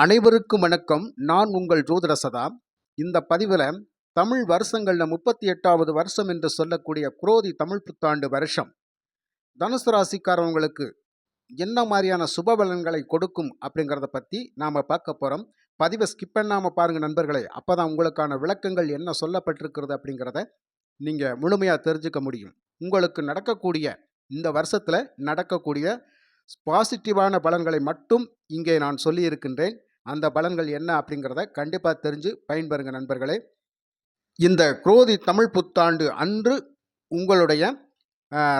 அனைவருக்கும் வணக்கம். நான் உங்கள் ஜோதிட சதா. இந்த பதிவில் தமிழ் வருஷங்களில் முப்பத்தி எட்டாவது வருஷம் என்று சொல்லக்கூடிய குரோதி தமிழ் புத்தாண்டு வருஷம். தனுசு ராசிக்காரவங்களுக்கு என்ன மாதிரியான சுப பலன்களை கொடுக்கும் அப்படிங்கிறத பற்றி நாம் பார்க்க போகிறோம் பதிவை ஸ்கிப் பண்ணாமல் பாருங்கள் நண்பர்களே. அப்போ தான் உங்களுக்கான விளக்கங்கள் என்ன சொல்லப்பட்டிருக்கிறது அப்படிங்கிறத நீங்கள் முழுமையாக தெரிஞ்சுக்க முடியும். உங்களுக்கு நடக்கக்கூடிய இந்த வருஷத்தில் நடக்கக்கூடிய பாசிட்டிவான பலன்களை மட்டும் இங்கே நான் சொல்லியிருக்கின்றேன். அந்த பலன்கள் என்ன அப்படிங்கிறத கண்டிப்பாக தெரிஞ்சு பயன்பெறுங்க நண்பர்களே. இந்த குரோதி தமிழ் புத்தாண்டு அன்று உங்களுடைய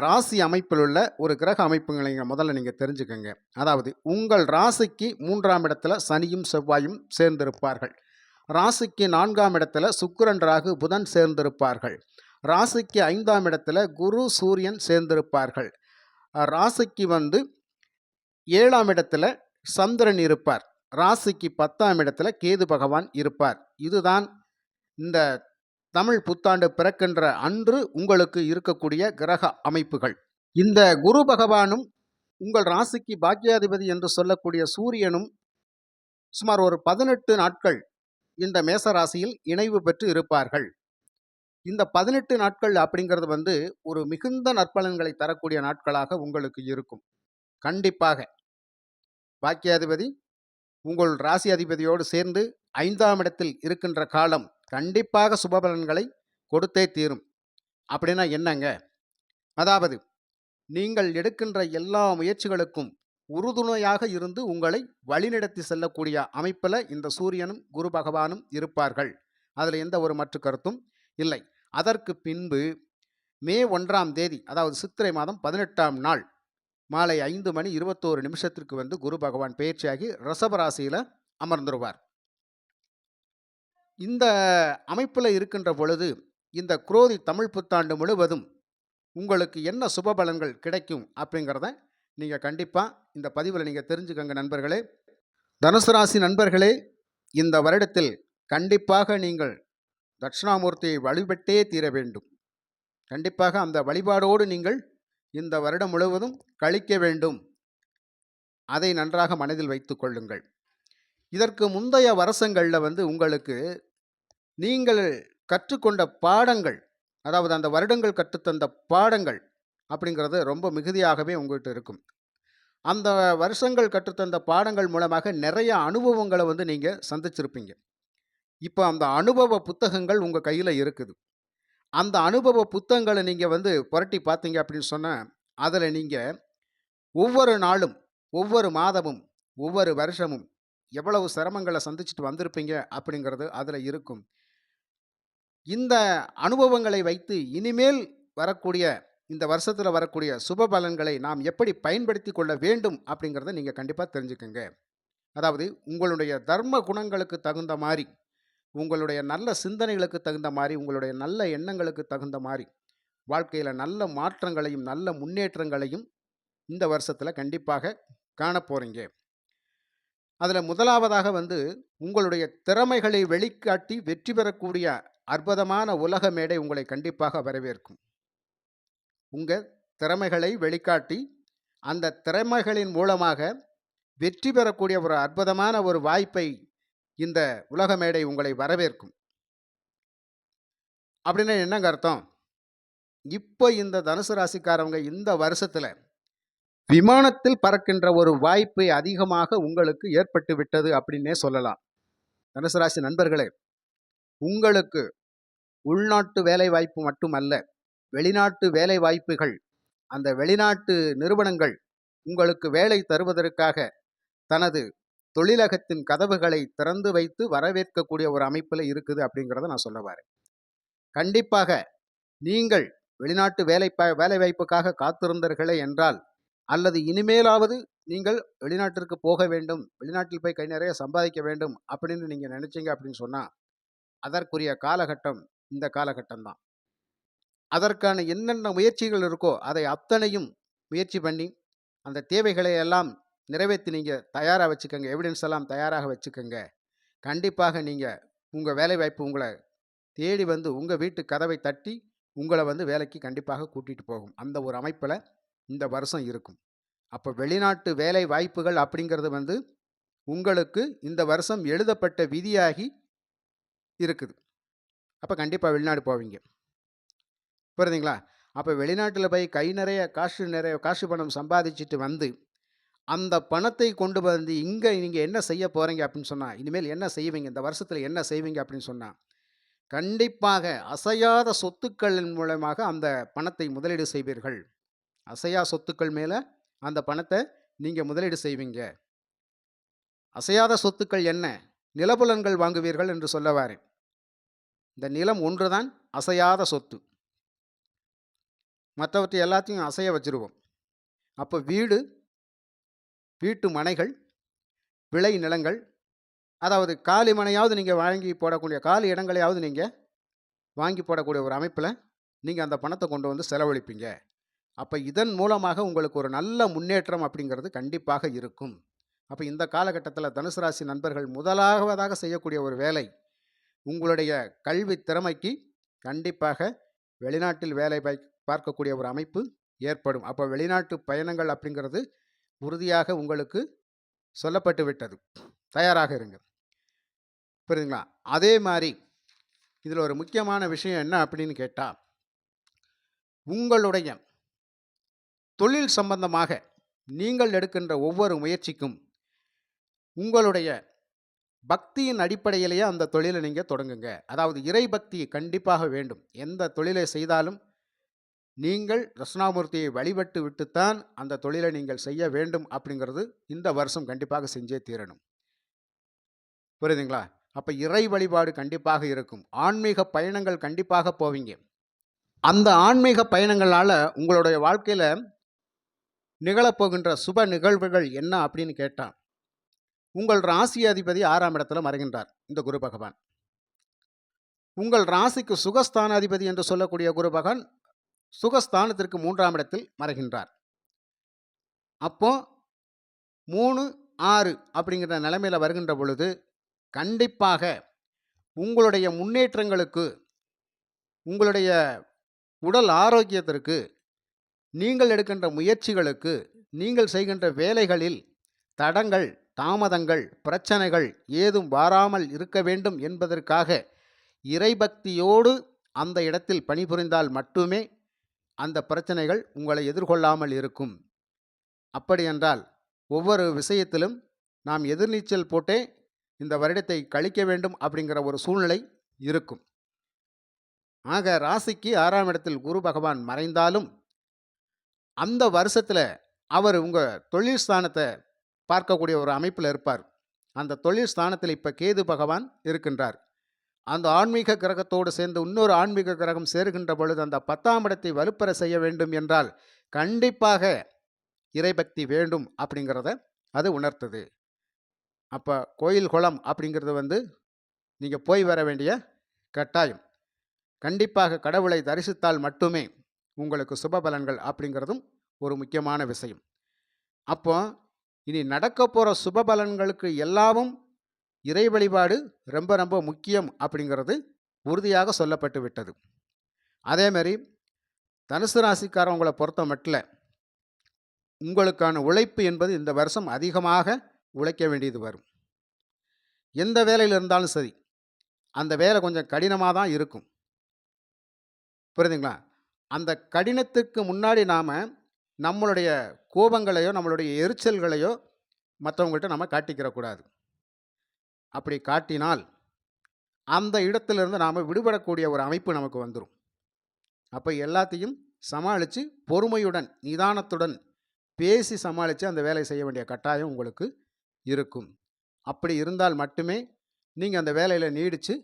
ராசி அமைப்பில் உள்ள ஒரு கிரக அமைப்புகளை முதல்ல நீங்கள் தெரிஞ்சுக்கோங்க. அதாவது உங்கள் ராசிக்கு மூன்றாம் இடத்துல சனியும் செவ்வாயும் சேர்ந்திருப்பார்கள். ராசிக்கு நான்காம் இடத்துல சுக்கிரன் ராகு புதன் சேர்ந்திருப்பார்கள். ராசிக்கு ஐந்தாம் இடத்துல குரு சூரியன் சேர்ந்திருப்பார்கள். ராசிக்கு வந்து ஏழாம் இடத்துல சந்திரன் இருப்பார். ராசிக்கு பத்தாம் இடத்துல கேது பகவான் இருப்பார். இதுதான் இந்த தமிழ் புத்தாண்டு பிறக்கின்ற அன்று உங்களுக்கு இருக்கக்கூடிய கிரக அமைப்புகள். இந்த குரு பகவானும் உங்கள் ராசிக்கு பாக்கியாதிபதி என்று சொல்லக்கூடிய சூரியனும் சுமார் ஒரு பதினெட்டு நாட்கள் இந்த மேச ராசியில் இணைவு பெற்று இருப்பார்கள். இந்த பதினெட்டு நாட்கள் அப்படிங்கிறது வந்து ஒரு மிகுந்த நற்பலன்களை தரக்கூடிய நாட்களாக உங்களுக்கு இருக்கும். கண்டிப்பாக. பாக்கியாதிபதி உங்கள் ராசி அதிபதியோடு சேர்ந்து ஐந்தாம் இடத்தில் இருக்கின்ற காலம் கண்டிப்பாக சுபபலன்களை கொடுத்தே தீரும். அப்படின்னா என்னங்க? அதாவது நீங்கள் எடுக்கின்ற எல்லா முயற்சிகளுக்கும் உறுதுணையாக இருந்து உங்களை வழிநடத்தி செல்லக்கூடிய அமைப்பில் இந்த சூரியனும் குரு பகவானும் இருப்பார்கள். அதில் எந்த ஒரு மற்ற கருத்தும் இல்லை. அதற்கு பின்பு மே ஒன்றாம் தேதி அதாவது சித்திரை மாதம் பதினெட்டாம் நாள் மாலை ஐந்து மணி இருபத்தோரு நிமிஷத்திற்கு வந்து குரு பகவான் பயிற்சியாகி ரசபராசியில் அமர்ந்துருவார். இந்த அமைப்பில் இருக்கின்ற பொழுது இந்த குரோதி தமிழ் புத்தாண்டு முழுவதும் உங்களுக்கு என்ன சுப பலன்கள் கிடைக்கும் அப்படிங்கிறத நீங்கள் கண்டிப்பாக இந்த பதிவில் நீங்கள் தெரிஞ்சுக்கங்க நண்பர்களே. தனுசு ராசி நண்பர்களே இந்த வருடத்தில் கண்டிப்பாக நீங்கள் தட்சிணாமூர்த்தியை வழிபட்டே தீர வேண்டும். கண்டிப்பாக அந்த வழிபாடோடு நீங்கள் இந்த வருடம் முழுவதும் கழிக்க வேண்டும். அதை நன்றாக மனதில் வைத்துக் கொள்ளுங்கள். இதற்கு முந்தைய வருஷங்களில் வந்து உங்களுக்கு நீங்கள் கற்றுக்கொண்ட பாடங்கள் அதாவது அந்த வருடங்கள் கற்றுத்தந்த பாடங்கள் அப்படிங்கிறது ரொம்ப மிகுதியாகவே உங்கள்கிட்ட இருக்கும். அந்த வருஷங்கள் கற்றுத்தந்த பாடங்கள் மூலமாக நிறைய அனுபவங்களை வந்து நீங்கள் சந்திச்சிருப்பீங்க. இப்போ அந்த அனுபவ புத்தகங்கள் உங்கள் கையில் இருக்குது. அந்த அனுபவ புத்தகங்களை நீங்கள் வந்து புரட்டி பார்த்தீங்க அப்படின்னு சொன்னால் அதில் நீங்கள் ஒவ்வொரு நாளும் ஒவ்வொரு மாதமும் ஒவ்வொரு வருஷமும் எவ்வளவு சிரமங்களை சந்திச்சுட்டு வந்திருப்பீங்க அப்படிங்கிறது அதில் இருக்கும். இந்த அனுபவங்களை வைத்து இனிமேல் வரக்கூடிய இந்த வருஷத்தில் வரக்கூடிய சுப பலன்களை நாம் எப்படி பயன்படுத்தி கொள்ள வேண்டும் அப்படிங்கிறத நீங்கள் கண்டிப்பாக தெரிஞ்சுக்கோங்க. அதாவது உங்களுடைய தர்ம குணங்களுக்கு தகுந்த மாதிரி உங்களுடைய நல்ல சிந்தனைகளுக்கு தகுந்த மாதிரி உங்களுடைய நல்ல எண்ணங்களுக்கு தகுந்த மாதிரி வாழ்க்கையில் நல்ல மாற்றங்களையும் நல்ல முன்னேற்றங்களையும் இந்த வருஷத்தில் கண்டிப்பாக காணப்போகிறீங்க அதில் முதலாவதாக வந்து உங்களுடைய திறமைகளை வெளிக்காட்டி வெற்றி பெறக்கூடிய அற்புதமான உலக மேடை உங்களை கண்டிப்பாக வரவேற்கும். உங்கள் திறமைகளை வெளிக்காட்டி அந்த திறமைகளின் மூலமாக வெற்றி பெறக்கூடிய ஒரு அற்புதமான ஒரு வாய்ப்பை இந்த உலக மேடை உங்களை வரவேற்கும். அப்படின்னா என்னங்க அர்த்தம்? இப்போ இந்த தனுசு ராசிக்காரவங்க இந்த வருஷத்தில் விமானத்தில் பறக்கின்ற ஒரு வாய்ப்பு அதிகமாக உங்களுக்கு ஏற்பட்டு விட்டது அப்படின்னே சொல்லலாம். தனுசு ராசி நண்பர்களே உங்களுக்கு உள்நாட்டு வேலை வாய்ப்பு மட்டுமல்ல வெளிநாட்டு வேலை வாய்ப்புகள் அந்த வெளிநாட்டு நிறுவனங்கள் உங்களுக்கு வேலை தருவதற்காக தனது தொழிலகத்தின் கதவுகளை திறந்து வைத்து வரவேற்கக்கூடிய ஒரு அமைப்பில் இருக்குது அப்படிங்கிறத நான் சொல்ல வரேன். கண்டிப்பாக நீங்கள் வெளிநாட்டு வேலை ப- வேலைவாய்ப்புக்காக காத்திருந்தீர்களே என்றால் அல்லது இனிமேலாவது நீங்கள் வெளிநாட்டிற்கு போக வேண்டும் வெளிநாட்டில் போய் கை நிறைய சம்பாதிக்க வேண்டும் அப்படின்னு நீங்கள் நினச்சிங்க அப்படின்னு சொன்னால் அதற்குரிய காலகட்டம் இந்த காலகட்டம்தான் அதற்கான என்னென்ன முயற்சிகள் இருக்கோ அதை அத்தனையும் முயற்சி பண்ணி அந்த தேவைகளை எல்லாம் நிறைவேற்றி நீங்கள் தயாராக வச்சுக்கோங்க. எவிடன்ஸ் எல்லாம் தயாராக வச்சுக்கோங்க. கண்டிப்பாக நீங்கள் உங்கள் வேலைவாய்ப்பு உங்களை தேடி வந்து உங்கள் வீட்டு கதவை தட்டி உங்களை வந்து வேலைக்கு கண்டிப்பாக கூட்டிகிட்டு போகும். அந்த ஒரு அமைப்பில் இந்த வருஷம் இருக்கும். அப்போ வெளிநாட்டு வேலை வாய்ப்புகள் அப்படிங்கிறது வந்து உங்களுக்கு இந்த வருஷம் எழுதப்பட்ட விதியாகி இருக்குது. அப்போ கண்டிப்பாக வெளிநாடு போவீங்க. புரியுதுங்களா? அப்போ வெளிநாட்டில் போய் கை நிறைய காசு நிறைய காசு பணம் சம்பாதிச்சுட்டு வந்து அந்த பணத்தை கொண்டு வந்து இங்கே நீங்கள் என்ன செய்ய போகிறீங்க அப்படின்னு சொன்னால் இனிமேல் என்ன செய்வீங்க? இந்த வருஷத்தில் என்ன செய்வீங்க? அப்படின்னு சொன்னால் கண்டிப்பாக அசையாத சொத்துக்களின் மூலமாக அந்த பணத்தை முதலீடு செய்வீர்கள். அசையா சொத்துக்கள் மேலே அந்த பணத்தை நீங்கள் முதலீடு செய்வீங்க. அசையாத சொத்துக்கள் என்ன? நிலபுலன்கள் வாங்குவீர்கள் என்று சொல்ல இந்த நிலம் ஒன்று தான் அசையாத சொத்து. மற்றவற்றை எல்லாத்தையும் அசைய வச்சிருவோம். அப்போ வீடு வீட்டு மனைகள் விளை நிலங்கள் அதாவது காலி மனையாவது நீங்கள் வாங்கி போடக்கூடிய காலி இடங்களையாவது நீங்கள் வாங்கி போடக்கூடிய ஒரு அமைப்பில் நீங்கள் அந்த பணத்தை கொண்டு வந்து செலவழிப்பீங்க. அப்போ இதன் மூலமாக உங்களுக்கு ஒரு நல்ல முன்னேற்றம் அப்படிங்கிறது கண்டிப்பாக இருக்கும். அப்போ இந்த காலகட்டத்தில் தனுசு ராசி நண்பர்கள் முதலாவதாக செய்யக்கூடிய ஒரு வேலை உங்களுடைய கல்வி திறமைக்கு கண்டிப்பாக வெளிநாட்டில் வேலை பாய் பார்க்கக்கூடிய ஒரு அமைப்பு ஏற்படும். அப்போ வெளிநாட்டு பயணங்கள் அப்படிங்கிறது உறுதியாக உங்களுக்கு சொல்லப்பட்டு விட்டது. தயாராக இருங்க புரியுதுங்களா? அதே மாதிரி இதில் ஒரு முக்கியமான விஷயம் என்ன அப்படின்னு கேட்டால் உங்களுடைய தொழில் சம்பந்தமாக நீங்கள் எடுக்கின்ற ஒவ்வொரு முயற்சிக்கும் உங்களுடைய பக்தியின் அடிப்படையிலேயே அந்த தொழிலை நீங்கள் தொடங்குங்க. அதாவது இறை பக்தி கண்டிப்பாக வேண்டும். எந்த தொழிலை செய்தாலும் நீங்கள் தட்சிணாமூர்த்தியை வழிபட்டு விட்டுத்தான் அந்த தொழிலை நீங்கள் செய்ய வேண்டும் அப்படிங்கிறது இந்த வருஷம் கண்டிப்பாக செஞ்சே தீரணும். புரியுதுங்களா? அப்போ இறை வழிபாடு கண்டிப்பாக இருக்கும். ஆன்மீக பயணங்கள் கண்டிப்பாக போவீங்க. அந்த ஆன்மீக பயணங்களால் உங்களுடைய வாழ்க்கையில் நிகழப்போகின்ற சுப நிகழ்வுகள் என்ன அப்படின்னு கேட்டால் உங்கள் ராசி அதிபதி ஆறாம் இடத்துல மறைகின்றார் இந்த குரு பகவான். உங்கள் ராசிக்கு சுகஸ்தானாதிபதி என்று சொல்லக்கூடிய குரு பகவான் சுகஸ்தானத்திற்கு மூன்றாம் இடத்தில் மறைகின்றார். அப்போ மூணு ஆறு அப்படிங்கிற நிலைமையில் வருகின்ற பொழுது கண்டிப்பாக உங்களுடைய முன்னேற்றங்களுக்கு உங்களுடைய உடல் ஆரோக்கியத்திற்கு நீங்கள் எடுக்கின்ற முயற்சிகளுக்கு நீங்கள் செய்கின்ற வேலைகளில் தடங்கள் தாமதங்கள் பிரச்சனைகள் ஏதும் வாராமல் இருக்க வேண்டும் என்பதற்காக இறைபக்தியோடு அந்த இடத்தில் பணிபுரிந்தால் மட்டுமே அந்த பிரச்சனைகள் உங்களை எதிர்கொள்ளாமல் இருக்கும். அப்படியென்றால் ஒவ்வொரு விஷயத்திலும் நாம் எதிர்நீச்சல் போட்டே இந்த வருடத்தை கழிக்க வேண்டும் அப்படிங்கிற ஒரு சூழ்நிலை இருக்கும். ஆக ராசிக்கு ஆறாம் இடத்தில் குரு பகவான் மறைந்தாலும் அந்த வருஷத்தில் அவர் உங்கள் தொழில் ஸ்தானத்தை பார்க்கக்கூடிய ஒரு அமைப்பில் இருப்பார். அந்த தொழில் ஸ்தானத்தில் இப்போ கேது பகவான் இருக்கின்றார். அந்த ஆன்மீக கிரகத்தோடு சேர்ந்து இன்னொரு ஆன்மீக கிரகம் சேருகின்ற பொழுது அந்த பத்தாம் இடத்தை வலுப்பெற செய்ய வேண்டும் என்றால் கண்டிப்பாக இறைபக்தி வேண்டும் அப்படிங்கிறத அது உணர்த்துது. அப்போ கோயில் குளம் அப்படிங்கிறது வந்து நீங்கள் போய் வர வேண்டிய கட்டாயம். கண்டிப்பாக கடவுளை தரிசித்தால் மட்டுமே உங்களுக்கு சுப பலன்கள் அப்படிங்கிறதும் ஒரு முக்கியமான விஷயம். அப்போ இனி நடக்க போகிற சுப பலன்களுக்கு எல்லாமும் இறை வழிபாடு ரொம்ப ரொம்ப முக்கியம் அப்படிங்கிறது உறுதியாக சொல்லப்பட்டு விட்டது. அதேமாரி தனுசு ராசிக்காரவங்களை பொறுத்த மட்டில் உங்களுக்கான உழைப்பு என்பது இந்த வருஷம் அதிகமாக உழைக்க வேண்டியது வரும். எந்த வேலையில் இருந்தாலும் சரி அந்த வேலை கொஞ்சம் கடினமாக தான் இருக்கும். புரியுதுங்களா? அந்த கடினத்துக்கு முன்னாடி நாம் நம்மளுடைய கோபங்களையோ நம்மளுடைய எரிச்சல்களையோ மற்றவங்கள்ட்ட நம்ம காட்டிக்கிறக்கூடாது. அப்படி காட்டினால் அந்த இடத்திலிருந்து நாம் விடுபடக்கூடிய ஒரு அமைப்பு நமக்கு வந்துடும் அப்போ எல்லாத்தையும் சமாளித்து பொறுமையுடன் நிதானத்துடன் பேசி சமாளித்து அந்த வேலையை செய்ய வேண்டிய கட்டாயம் உங்களுக்கு இருக்கும். அப்படி இருந்தால் மட்டுமே நீங்கள் அந்த வேலையில் நீடித்து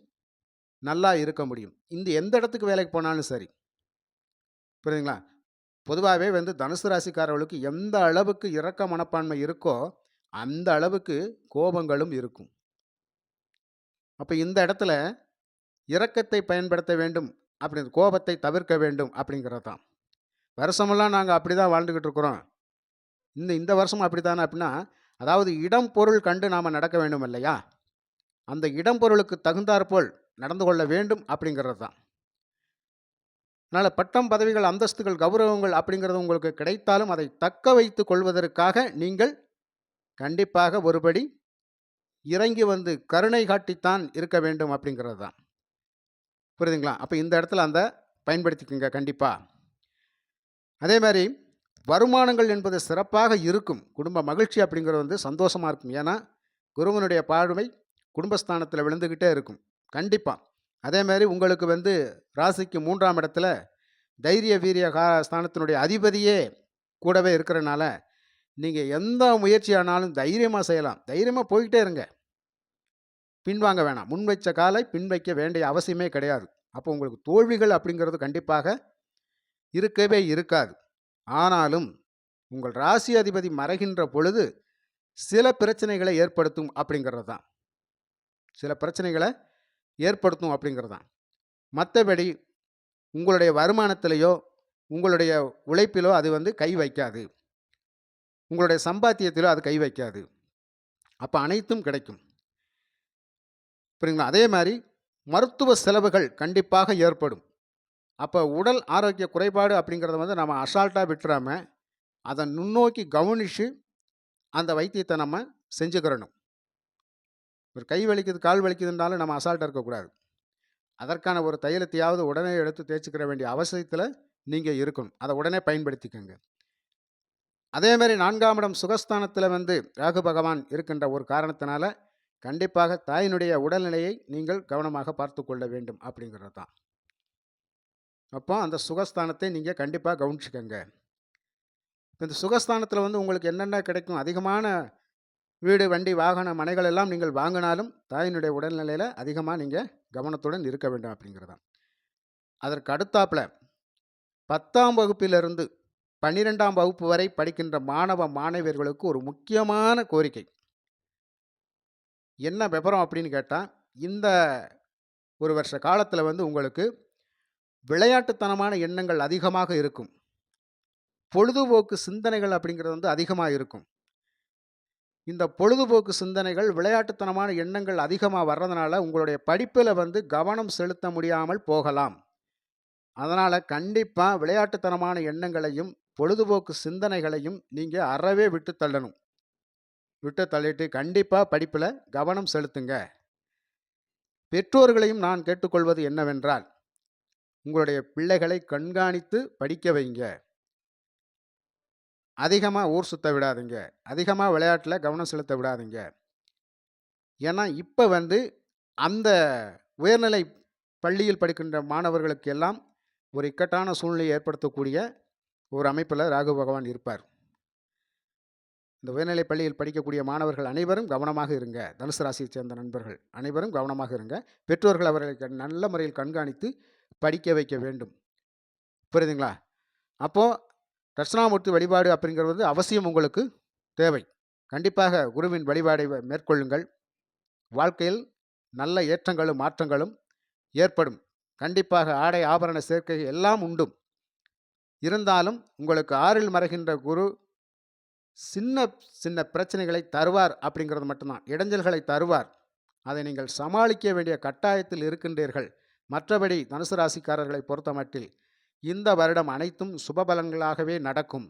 நல்லா இருக்க முடியும். இந்த எந்த இடத்துக்கு வேலைக்கு போனாலும் சரி. புரியுதுங்களா? பொதுவாகவே வந்து தனுசு ராசிக்காரர்களுக்கு எந்த அளவுக்கு இரக்க மனப்பான்மை இருக்கோ அந்த அளவுக்கு கோபங்களும் இருக்கும். அப்போ இந்த இடத்துல இரக்கத்தை பயன்படுத்த வேண்டும் அப்படி கோபத்தை தவிர்க்க வேண்டும் அப்படிங்கிறது தான். வருஷமெல்லாம் நாங்கள் அப்படி தான் வாழ்ந்துக்கிட்டு இருக்கிறோம். இந்த இந்த வருஷம் அப்படி தானே அப்படின்னா அதாவது இடம் பொருள் கண்டு நாம் நடக்க வேண்டும் இல்லையா? அந்த இடம் பொருளுக்கு தகுந்தாற்போல் நடந்து கொள்ள வேண்டும் அப்படிங்கிறது தான். அதனால் பட்டம் பதவிகள் அந்தஸ்துகள் கௌரவங்கள் அப்படிங்கிறது உங்களுக்கு கிடைத்தாலும் அதை தக்க வைத்து கொள்வதற்காக நீங்கள் கண்டிப்பாக ஒருபடி இறங்கி வந்து கருணை காட்டித்தான் இருக்க வேண்டும் அப்படிங்கிறது தான். புரியுதுங்களா? அப்போ இந்த இடத்துல அந்த பயன்படுத்திக்கோங்க கண்டிப்பாக அதே மாதிரி வருமானங்கள் என்பது சிறப்பாக இருக்கும். குடும்ப மகிழ்ச்சி அப்படிங்கிறது வந்து சந்தோஷமாக இருக்கும். ஏன்னா குருவனுடைய பார்வை குடும்பஸ்தானத்தில் விழுந்துக்கிட்டே இருக்கும். கண்டிப்பாக அதே மாதிரி உங்களுக்கு வந்து ராசிக்கு மூன்றாம் இடத்துல தைரிய வீரிய கா ஸ்தானத்தினுடைய அதிபதியே கூடவே இருக்கிறனால நீங்கள் எந்த முயற்சியானாலும் தைரியமாக செய்யலாம். தைரியமாக போய்கிட்டே இருங்க. பின்வாங்க வேணாம். முன்வைச்ச காலை பின் வைக்க வேண்டிய அவசியமே கிடையாது. அப்போ உங்களுக்கு தோல்விகள் அப்படிங்கிறது கண்டிப்பாக இருக்கவே இருக்காது. ஆனாலும் உங்கள் ராசி அதிபதி மறைகின்ற பொழுது சில பிரச்சனைகளை ஏற்படுத்தும் அப்படிங்கிறது தான். சில பிரச்சனைகளை ஏற்படுத்தும் அப்படிங்கிறது தான். மற்றபடி உங்களுடைய வருமானத்திலேயோ உங்களுடைய உழைப்பிலோ அது வந்து கை வைக்காது. உங்களுடைய சம்பாத்தியத்திலோ அது கை வைக்காது. அப்போ அனைத்தும் கிடைக்கும். புரியுங்களா அதே மாதிரி மருத்துவ செலவுகள் கண்டிப்பாக ஏற்படும். அப்போ உடல் ஆரோக்கிய குறைபாடு அப்படிங்கிறத வந்து நம்ம அசால்ட்டாக விட்டுறாம அதை நுண்ணோக்கி கவனித்து அந்த வைத்தியத்தை நம்ம செஞ்சுக்கிறணும். ஒரு கை வலிக்குது கால் வலிக்குதுனாலும் நம்ம அசால்ட்டாக இருக்கக்கூடாது. அதற்கான ஒரு தைலத்தையாவது உடனே எடுத்து தேய்ச்சிக்கிற வேண்டிய அவசியத்தில் நீங்கள் இருக்கணும். அதை உடனே பயன்படுத்திக்கோங்க. அதே மாதிரி நான்காம் இடம் சுகஸ்தானத்தில் வந்து ராகு பகவான் இருக்கின்ற ஒரு காரணத்தினால கண்டிப்பாக தாயினுடைய உடல்நிலையை நீங்கள் கவனமாக பார்த்து கொள்ள வேண்டும் அப்படிங்கிறது தான். அப்போ அந்த சுகஸ்தானத்தை நீங்கள் கண்டிப்பாக கவனிச்சுக்கோங்க. இப்போ இந்த சுகஸ்தானத்தில் வந்து உங்களுக்கு என்னென்ன கிடைக்கும்? அதிகமான வீடு வண்டி வாகன மனைகள் எல்லாம் நீங்கள் வாங்கினாலும் தாயினுடைய உடல்நிலையில் அதிகமாக நீங்கள் கவனத்துடன் இருக்க வேண்டும் அப்படிங்கிறதான் அதற்கு அடுத்தாப்புல பத்தாம் வகுப்பிலிருந்து பன்னிரெண்டாம் வகுப்பு வரை படிக்கின்ற மாணவ மாணவியர்களுக்கு ஒரு முக்கியமான கோரிக்கை. என்ன விவரம் அப்படின்னு கேட்டால் இந்த ஒரு வருஷ காலத்தில் வந்து உங்களுக்கு விளையாட்டுத்தனமான எண்ணங்கள் அதிகமாக இருக்கும். பொழுதுபோக்கு சிந்தனைகள் அப்படிங்கிறது வந்து அதிகமாக இருக்கும். இந்த பொழுதுபோக்கு சிந்தனைகள் விளையாட்டுத்தனமான எண்ணங்கள் அதிகமாக வர்றதுனால உங்களுடைய படிப்பில் வந்து கவனம் செலுத்த முடியாமல் போகலாம். அதனால் கண்டிப்பாக விளையாட்டுத்தனமான எண்ணங்களையும் பொழுதுபோக்கு சிந்தனைகளையும் நீங்கள் அறவே விட்டு தள்ளணும். விட்டு தள்ளிட்டு கண்டிப்பாக படிப்பில் கவனம் செலுத்துங்க. பெற்றோர்களையும் நான் கேட்டுக்கொள்வது என்னவென்றால் உங்களுடைய பிள்ளைகளை கண்காணித்து படிக்க வைங்க. அதிகமாக ஊர் சுத்த விடாதீங்க. அதிகமாக விளையாட்டில் கவனம் செலுத்த விடாதீங்க. ஏன்னா இப்போ வந்து அந்த உயர்நிலை பள்ளியில் படிக்கின்ற மாணவர்களுக்கு எல்லாம் ஒரு இக்கட்டான சூழ்நிலையை ஏற்படுத்தக்கூடிய ஒரு அமைப்பில் ராகு பகவான் இருப்பார். இந்த உயர்நிலைப் பள்ளியில் படிக்கக்கூடிய மாணவர்கள் அனைவரும் கவனமாக இருங்க. தனுசு ராசியைச் சேர்ந்த நண்பர்கள் அனைவரும் கவனமாக இருங்க. பெற்றோர்கள் அவர்களை கண்- நல்ல முறையில் கண்காணித்து படிக்க வைக்க வேண்டும். புரியுதுங்களா? அப்போது தட்சிணாமூர்த்தி வழிபாடு அப்படிங்கிறது அவசியம் உங்களுக்கு தேவை. கண்டிப்பாக குருவின் வழிபாடை மேற்கொள்ளுங்கள். வாழ்க்கையில் நல்ல ஏற்றங்களும் மாற்றங்களும் ஏற்படும். கண்டிப்பாக ஆடை ஆபரண சேர்க்கை எல்லாம் உண்டும். இருந்தாலும் உங்களுக்கு ஆறில் மறைகின்ற குரு சின்ன சின்ன பிரச்சனைகளை தருவார் அப்படிங்கிறது மட்டும்தான். இடைஞ்சல்களை தருவார். அதை நீங்கள் சமாளிக்க வேண்டிய கட்டாயத்தில் இருக்கின்றீர்கள். மற்றபடி தனுசு ராசிக்காரர்களை பொறுத்தமட்டில் இந்த வருடம் அனைத்தும் சுபபலன்களாகவே நடக்கும்.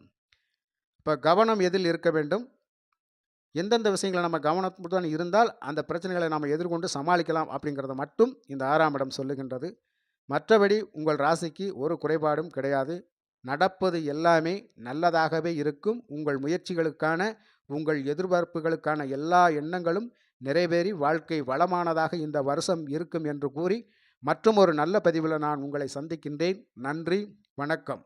இப்போ கவனம் எதில் இருக்க வேண்டும்? எந்தெந்த விஷயங்களை நம்ம கவனத்துடன் இருந்தால் அந்த பிரச்சனைகளை நாம் எதிர்கொண்டு சமாளிக்கலாம் அப்படிங்கிறத மட்டும் இந்த ஆறாம் இடம் சொல்லுகின்றது. மற்றபடி உங்கள் ராசிக்கு ஒரு குறைபாடும் கிடையாது. நடப்பது எல்லாமே நல்லதாகவே இருக்கும். உங்கள் முயற்சிகளுக்கான உங்கள் எதிர்பார்ப்புகளுக்கான எல்லா எண்ணங்களும் நிறைவேறி வாழ்க்கை வளமானதாக இந்த வருஷம் இருக்கும் என்று கூறி மற்றும் ஒரு நல்ல பதிவில் நான் உங்களை சந்திக்கின்றேன். நன்றி வணக்கம்.